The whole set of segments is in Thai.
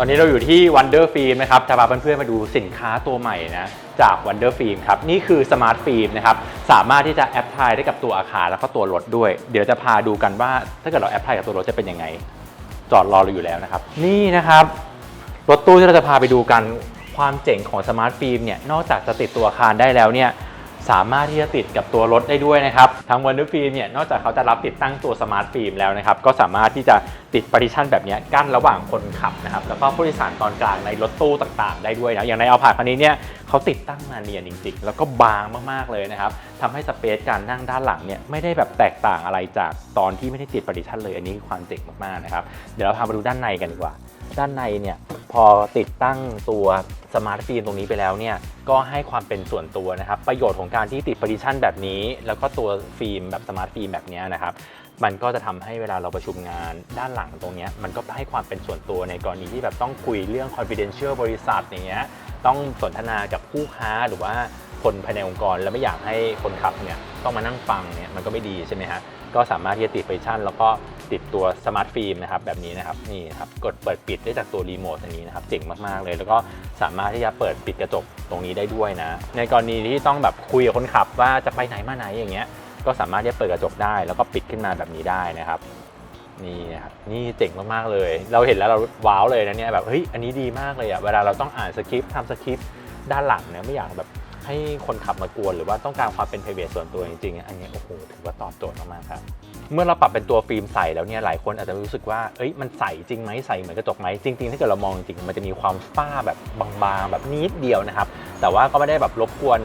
ตอนนี้เราอยู่ที่ Wonder Film นะครับจะพาเพื่อนๆมาดูสินค้าตัวใหม่นะจาก Wonder Film ครับ นี่คือ Smart Film นะครับ สามารถที่จะแอพพลายได้กับตัวอาคารแล้วก็ตัวรถด้วย เดี๋ยวจะพาดูกันว่าถ้าเกิดเราแอพพลายกับตัวรถจะเป็นยังไง จอดรอเราอยู่แล้วนะครับ นี่นะครับ รถตู้ที่เราจะพาไปดูกันความเจ๋งของสมาร์ทฟิล์มเนี่ยนอกจากจะติดตัวอาคารได้แล้วเนี่ย สามารถที่จะติดกับตัวรถได้ด้วยนะครับทาง Wonder Film เนี่ยนอกจากเขาจะรับติดตั้งตัวสมาร์ทฟิล์มแล้วนะครับก็สามารถที่จะติดปาร์ติชันแบบนี้กั้นระหว่างคนขับนะครับแล้วก็ผู้โดยสารตอนกลางในรถตู้ต่างๆ ได้ด้วยนะอย่างในเอาผ่าคันนี้เนี่ยเขาติดตั้งมาเนียนจริงๆ แล้วก็บางมากๆเลยนะครับทำให้สเปซการนั่งด้านหลังเนี่ยไม่ได้แบบแตกต่างอะไรจากตอนที่ไม่ได้ติดปาร์ติชันเลยอันนี้คือความเจ๋งมากๆนะครับเดี๋ยวเราพามาดูด้านในกันดีกว่า ด้านในเนี่ยพอติดตั้งตัว สมาร์ทฟิล์มตรงนี้ไปแล้วเนี่ยก็ให้ความเป็นส่วนตัวนะครับ ประโยชน์ของการที่ติดป a ิชันแบบนี้ แล้วก็ตัวฟิล์มแบบสมาร์ทฟิล์มแบบนี้นะครับมันก็จะทำให้เวลาเราประชุมงานด้านหลังตรงนี้มันก็ให้ความเป็นส่วนตัวในกรณีที่แบบต้องคุยเรื่อง confidential บริษัทอย่างเงี้ยต้องสนทนากับคู่ค้าหรือว่าคนภายในองค์กร แล้วไม่อยากให้คนขับเนี่ยต้องมานั่งฟังเนี่ยมันก็ไม่ดีใช่ไหมฮะ ก็สามารถที่จะติดป a ิชันแล้วก็ติดตัวสมาร์ทฟิล์มนะครับแบบนี้นะครับนี่ครับกดเปิดปิดได้จากตัวรีโมทอันนี้นะครับเจ๋งมากๆเลย แล้วก็สามารถที่จะเปิดปิดกระจกตรงนี้ได้ด้วยนะ ในกรณีที่ต้องแบบคุยกับคนขับว่าจะไปไหนมาไหนอย่างเงี้ยก็สามารถที่จะเปิดกระจกได้ แล้วก็ปิดขึ้นมาแบบนี้ได้นะครับนี่นะครับนี่เจ๋งมากๆเลย เราเห็นแล้วเราว้าวเลยนะเนี่ยแบบเฮ้ยอันนี้ดีมากเลยอะเวลาเราต้องอ่านสคริปต์ทำสคริปต์ด้านหลังเนี่ยไม่อยากแบบ ให้คนขับมากวนหรือว่าต้องการความเป็น p r i v a t ส่วนตัวจริงๆ อันนี้โอ้โหถือว่าตอบโจทย์มากๆครับ เมื่อเราปรับเป็นตัวฟิล์มใสแล้วเนี่ยหลายคนอาจจะรู้สึกว่าเอ้ยมันใสจริงไหมใสเหมือนกระจกไหมจริงๆ ถ้าเกิดเรามองจริงมันจะมีความฝ้าแบบบางๆ แบบนิดเดียวนะครับ แต่ว่าก็ไม่ได้แบบรบกวน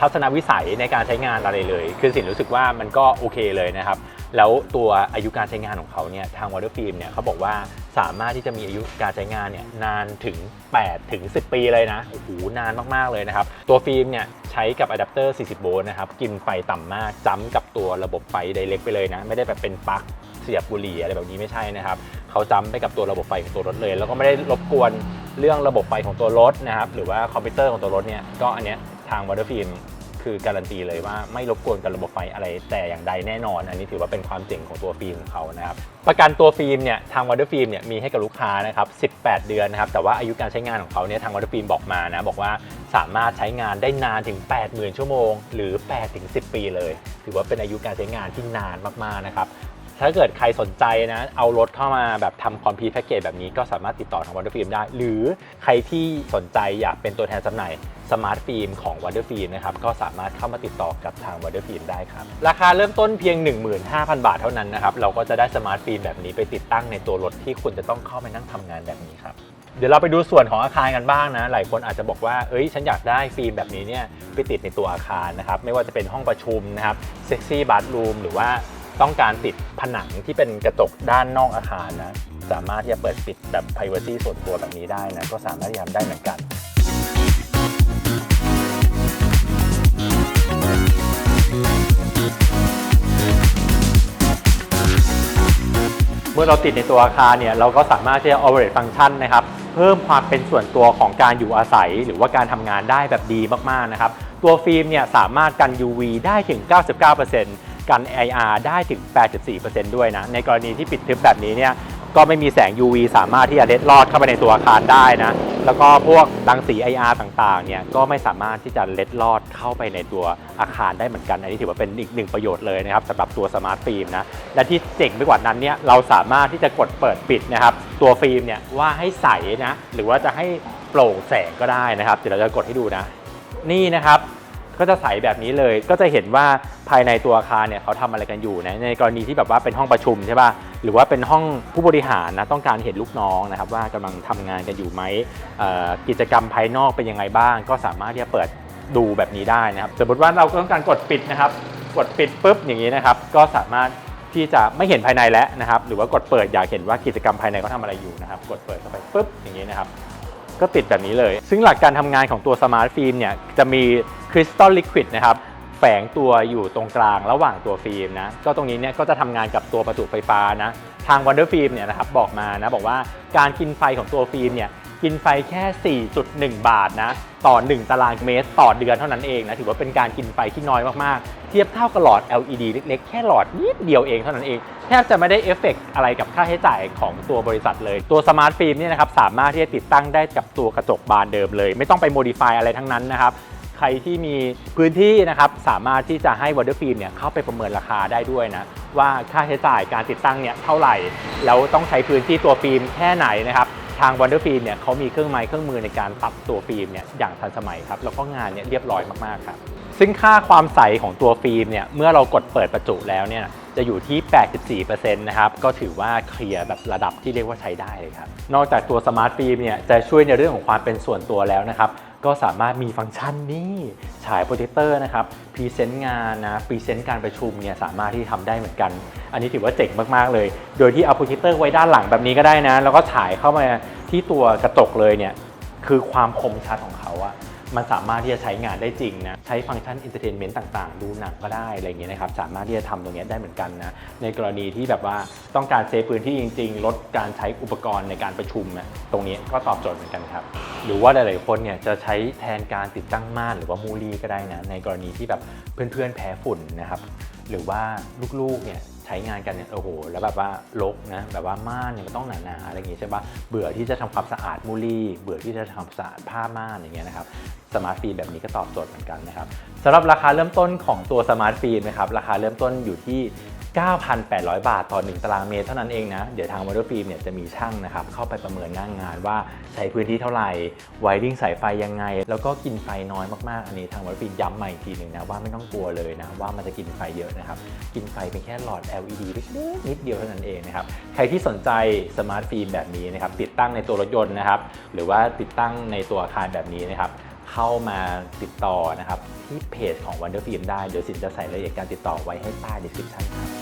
ทัศนวิสัยในการใช้งานอะไรเลย คือสินรู้สึกว่ามันก็โอเคเลยนะครับ แล้วตัวอายุการใช้งานของเขาเนี่ยทาง Water Film เนี่ยเขาบอกว่าสามารถที่จะมีอายุการใช้งานเนี่ยนานถึง 8 ถึง 10 ปีเลยนะโอ้โหนานมากๆเลยนะครับ ตัวฟิล์มเนี่ยใช้กับอะแดปเตอร์ 40 โวลต์นะครับ กินไฟต่ำมากจ้ำกับตัวระบบไฟไดเรกไปเลยนะ ไม่ได้แบบเป็นปลั๊กเสียบบุหรี่อะไรแบบนี้ไม่ใช่นะครับเขาจ้ำไปกับตัวระบบไฟของตัวรถเลย แล้วก็ไม่ได้รบกวนเรื่องระบบไฟของตัวรถนะครับหรือว่าคอมพิวเตอร์ของตัวรถเนี่ยก็อันเนี้ยทาง Water Film คือการันตีเลยว่าไม่รบกวนกับระบบไฟอะไรแต่อย่างใดแน่นอน อันนี้ถือว่าเป็นความเจ๋งของตัวฟิล์มของเขานะครับประกันตัวฟิล์มเนี่ยทางวอเตอร์ฟิล์มเนี่ยมีให้กับลูกค้านะครับ 18 เดือนนะครับแต่ว่าอายุการใช้งานของเขาเนี่ยทางวอเตอร์ฟิล์มบอกมานะบอกว่าสามารถใช้งานได้นานถึง 80,000 ชั่วโมง หรือ8ถึง10 ปีเลย ถือว่าเป็นอายุการใช้งานที่นานมากๆนะครับ ถ้าเกิดใครสนใจนะ เอารถเข้ามาแบบทำคอมพีแพ็กเกจแบบนี้ก็สามารถติดต่อทาง Wonder Film ได้ หรือใครที่สนใจอยากเป็นตัวแทนจำหน่ายสมาร์ทฟิล์มของ Wonder Film นะครับ ก็สามารถเข้ามาติดต่อกับทาง Wonder Film ได้ครับ ราคาเริ่มต้นเพียง 15,000 บาทเท่านั้นนะครับ เราก็จะได้สมาร์ทฟิล์มแบบนี้ไปติดตั้งในตัวรถที่คุณจะต้องเข้าไปนั่งทำงานแบบนี้ครับเดี๋ยวเราไปดูส่วนของอาคารกันบ้างนะ หลายคนอาจจะบอกว่า เอ้ย ฉันอยากได้ฟิล์มแบบนี้เนี่ยไปติดในตัวอาคารนะครับ ไม่ว่าจะเป็นห้องประชุมนะครับ เซ็กซี่บัตรูม หรือว่า ต้องการติดผนังที่เป็นกระจกด้านนอกอาคารนะสามารถที่จะเปิดปิดแบบ privacy ส่วนตัวแบบนี้ได้นะก็สามารถที่จะทำได้เหมือนกันเมื่อเราติดในตัวอาคารเนี่ยเราก็สามารถที่จะ operate function นะครับเพิ่มความเป็นส่วนตัวของการอยู่อาศัย หรือว่าการทำงานได้แบบดีมากๆนะครับตัวฟิล์มเนี่ยสามารถกัน UV ได้ถึง 99% กัน IR ได้ถึง 84%ด้วยนะ ในกรณีที่ปิดทึบแบบนี้เนี่ยก็ไม่มีแสง UV สามารถที่จะเล็ดลอดเข้าไปในตัวอาคารได้นะ แล้วก็พวกรังสี IR ต่างๆ เนี่ยก็ไม่สามารถที่จะเล็ดลอดเข้าไปในตัวอาคารได้เหมือนกัน อันนี้ถือว่าเป็นอีกหนึ่งประโยชน์เลยนะครับสำหรับตัวสมาร์ทฟิล์มนะ และที่เจ๋งไปกว่านั้นเนี่ยเราสามารถที่จะกดเปิดปิดนะครับ ตัวฟิล์มเนี่ยว่าให้ใสนะ หรือว่าจะให้โปร่งแสงก็ได้นะครับ เดี๋ยวเราจะกดให้ดูนะ นี่นะครับ ก็จะใสแบบนี้เลย ก็จะเห็นว่าภายในตัวอาคารเนี่ยเขาทำอะไรกันอยู่นะในกรณีที่แบบว่าเป็นห้องประชุมใช่ป่ะหรือว่าเป็นห้องผู้บริหารนะต้องการเห็นลูกน้องนะครับว่ากำลังทำงานกันอยู่ไหมกิจกรรมภายนอกเป็นยังไงบ้าง ก็สามารถที่จะเปิดดูแบบนี้ได้นะครับสมมติว่าเราต้องการกดปิดนะครับ กดปิดปุ๊บอย่างนี้นะครับ ก็สามารถที่จะไม่เห็นภายในแล้วนะครับ หรือว่ากดเปิดอยากเห็นว่ากิจกรรมภายในเขาทำอะไรอยู่นะครับ กดเปิดเข้าไปปุ๊บอย่างนี้นะครับ ก็ติดแบบนี้เลย ซึ่งหลักการทำงานของตัวสมาร์ทฟิล์มเนี่ยจะมี คริสตัลลิควิดนะครับแฝงตัวอยู่ตรงกลางระหว่างตัวฟิล์มนะก็ตรงนี้เนี่ยก็จะทำงานกับตัวประจุไฟฟ้านะทาง Wonder Film เนี่ยนะครับบอกมานะบอกว่าการกินไฟของตัวฟิล์มเนี่ยกินไฟแค่ 4.1 บาทนะต่อ 1 ตารางเมตร ต่อเดือนเท่านั้นเองนะถือว่าเป็นการกินไฟที่น้อยมากๆ เทียบเท่ากับหลอด LED เล็กๆ แค่หลอดนิดเดียวเองเท่านั้นเอง แทบจะไม่ได้เอฟเฟกต์อะไรกับค่าใช้จ่ายของตัวบริษัทเลย ตัวสมาร์ทฟิล์มเนี่ยนะครับสามารถที่จะติดตั้งได้กับตัวกระจกบานเดิมเลย ไม่ต้องไปโมดิฟายอะไรทั้งนั้นนะครับ ใครที่มีพื้นที่นะครับสามารถที่จะให้วอเตอร์ฟิล์มเนี่ยเข้าไปประเมินราคาได้ด้วยนะ ว่าค่าใช้จ่ายการติดตั้งเนี่ยเท่าไหร่ แล้วต้องใช้พื้นที่ตัวฟิล์มแค่ไหนนะครับทางว o นเดอร์ฟิล์มเนี่ยเขามีเครื่องไม้เครื่องมือในการปรับตัวฟิล์มเนี่ยอย่างทันสมัยครับแล้วก็งานเนี่ยเรียบร้อยมากๆครับซึ่งค่าความใสของตัวฟิล์มเนี่ยเมื่อเรากดเปิดประจุแล้วเนี่ยจะอยู่ที่ 84%นะครับก็ถือว่าเคลียร์แบบระดับที่เรียกว่าใช้ได้เลยครับนอกจากตัวสมาร์ทฟิล์มเนี่ยจะช่วยในเรื่องของความเป็นส่วนตัวแล้วนะครับ ก็สามารถมีฟังก์ชันนี้ฉายโปรเจคเตอร์นะครับพรีเซนต์งานนะพรีเซนต์การประชุมเนี่ยสามารถที่ทำได้เหมือนกัน อันนี้ถือว่าเจ๋งมากๆเลย โดยที่เอาโปรเจคเตอร์ไว้ด้านหลังแบบนี้ก็ได้นะ แล้วก็ฉายเข้ามาที่ตัวกระจกเลยเนี่ยคือความคมชัดของเขาอะ มันสามารถที่จะใช้งานได้จริงนะใช้ฟังก์ชันอินเตอร์เทนเมนต์ต่างๆ ดูหนังก็ได้อะไรเงี้ยนะครับสามารถที่จะทำตรงนี้ได้เหมือนกันนะในกรณีที่แบบว่าต้องการเซฟพื้นที่จริง ๆ ลดการใช้อุปกรณ์ในการประชุมอะตรงนี้ก็ตอบโจทย์เหมือนกันครับหรือว่าหลายๆคนเนี่ยจะใช้แทนการติดตั้งม่านหรือว่ามูลีก็ได้นะในกรณีที่แบบเพื่อนๆแพ้ฝุ่นนะครับหรือว่าลูกๆเนี่ย ใช้งานกันเนี่ยโอ้โหแล้วแบบว่าลกนะแบบว่าม่านเนี่ยมันต้องหนาๆอะไรอย่างงี้ใช่ปะเบื่อที่จะทำความสะอาดมูลี่ เบื่อที่จะทำความสะอาดผ้าม่านอย่างเงี้ยนะครับสมาร์ทฟิล์มแบบนี้ก็ตอบโจทย์เหมือนกันนะครับสำหรับราคาเริ่มต้นของตัวสมาร์ทฟิล์มนะครับราคาเริ่มต้นอยู่ที่ 9,800 บาทต่อ 1 ตารางเมตรเท่านั้นเองนะ เดี๋ยวทางวอเตอร์ฟิล์มเนี่ยจะมีช่างนะครับ เข้าไปประเมินหน้างงานว่าใช้พื้นที่เท่าไหร่ไวริ่งสายไฟยังไง แล้วก็กินไฟน้อยมากๆ อันนี้ทางวอเตอร์ฟิล์มย้ำมาอีกทีหนึ่งนะ ว่าไม่ต้องกลัวเลยนะ ว่ามันจะกินไฟเยอะนะครับ กินไฟเป็นแค่หลอด LED เล็กๆนิดเดียวเท่านั้นเองนะครับ ใครที่สนใจสมาร์ทฟิล์มแบบนี้นะครับติดตั้งในตัวรถยนต์นะครับหรือว่าติดตั้งในตัวอาคารแบบนี้นะครับเข้ามาติดต่อนะครับที่เพจของ Wonder Film ได้ เดี๋ยวสินจะใส่รายละเอียดการติดต่อไว้ให้ใต้ description ครับ